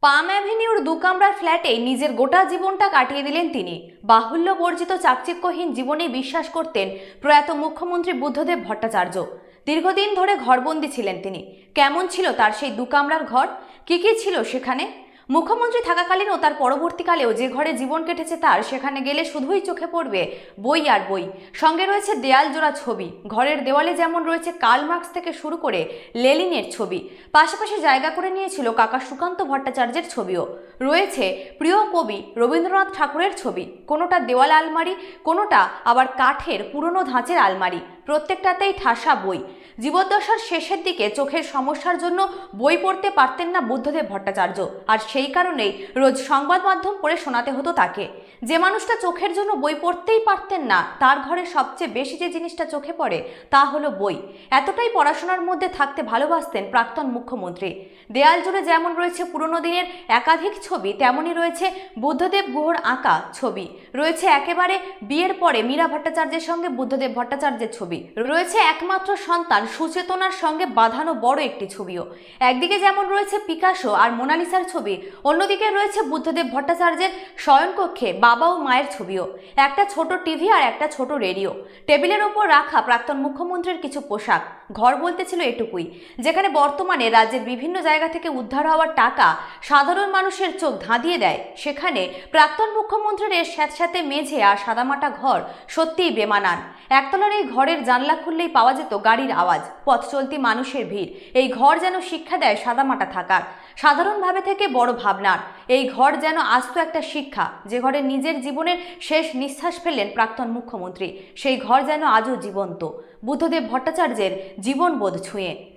পাম অ্যাভিনিউর দু কামরার ফ্ল্যাটে নিজের গোটা জীবনটা কাটিয়ে দিলেন তিনি। বাহুল্য বর্জিত চাকচিক্যহীন জীবনে বিশ্বাস করতেন প্রয়াত মুখ্যমন্ত্রী বুদ্ধদেব ভট্টাচার্য। দীর্ঘদিন ধরে ঘরবন্দি ছিলেন তিনি। কেমন ছিল তার সেই দু কামরার ঘর? কি কি ছিল সেখানে? মুখ্যমন্ত্রী থাকাকালীন ও তার পরবর্তীকালেও যে ঘরে জীবন কেটেছে তার, সেখানে গেলে শুধুই চোখে পড়বে বই আর বই। সঙ্গে রয়েছে দেয়াল জোড়া ছবি। ঘরের দেওয়ালে যেমন রয়েছে কার্ল মার্কস থেকে শুরু করে লেলিনের ছবি। পাশাপাশি জায়গা করে নিয়েছিল কাকা সুকান্ত ভট্টাচার্যের ছবিও। রয়েছে প্রিয় কবি রবীন্দ্রনাথ ঠাকুরের ছবি। কোনোটা দেওয়াল আলমারি, কোনোটা আবার কাঠের পুরনো ধাঁচের আলমারি। প্রত্যেকটাতেই ঠাসা বই। জীবদ্দশার শেষের দিকে চোখের সমস্যার জন্য বই পড়তে পারতেন না বুদ্ধদেব ভট্টাচার্য। আর সেই কারণেই রোজ সংবাদ মাধ্যম পড়ে শোনাতে হতো তাকে। যে মানুষটা চোখের জন্য বই পড়তেই পারতেন না, তার ঘরে সবচেয়ে বেশি যে জিনিসটা চোখে পড়ে, তা হলো বই। এতটাই পড়াশোনার মধ্যে থাকতে ভালোবাসতেন প্রাক্তন মুখ্যমন্ত্রী। দেয়াল জুড়ে যেমন রয়েছে পুরনো দিনের একাধিক ছবি, তেমনই রয়েছে বুদ্ধদেব গুহর আঁকা ছবি। রয়েছে একেবারে বিয়ের পরে মীরা ভট্টাচার্যের সঙ্গে বুদ্ধদেব ভট্টাচার্যের ছবি। রয়েছে একমাত্র সন্তান সুচেতনার সঙ্গে বাঁধানো বড় একটি ছবিও। একদিকে যেমন রয়েছে পিকাসো আর মোনালিসার ছবি, অন্যদিকে রয়েছে বুদ্ধদেব ভট্টাচার্যের শয়নকক্ষে বাবা ও মায়ের ছবিও। একটা ছোট টিভি আর একটা ছোট রেডিও। টেবিলের ওপর রাখা প্রাক্তন মুখ্যমন্ত্রীর কিছু পোশাক। ঘর বলতে ছিল এটুকুই, যেখানে বর্তমানে রাজ্যের বিভিন্ন জায়গা থেকে উদ্ধার হওয়ার টাকা সাধারণ মানুষের চোখ ধাঁধিয়ে দেয়। সেখানে প্রাক্তন মুখ্যমন্ত্রীর এর স্যাঁতস্যাঁতে মেঝে আর সাদামাটা ঘর সত্যিই বেমানান। একতলার এই ঘরের জানলা খুললেই পাওয়া যেত গাড়ির আওয়াজ, পথ চলতি মানুষের ভিড়। এই ঘর যেন শিক্ষা দেয় সাদামাটা থাকার। সাধারণভাবে থেকে বড় ভাবনার। এই ঘর যেন আস্ত একটা শিক্ষা, যে ঘরে নিজের জীবনের শেষ নিঃশ্বাস ফেললেন প্রাক্তন মুখ্যমন্ত্রী। সেই ঘর যেন আজও জীবন্ত। বুদ্ধদেব ভট্টাচার্যের জীবনবোধ ছুঁয়ে।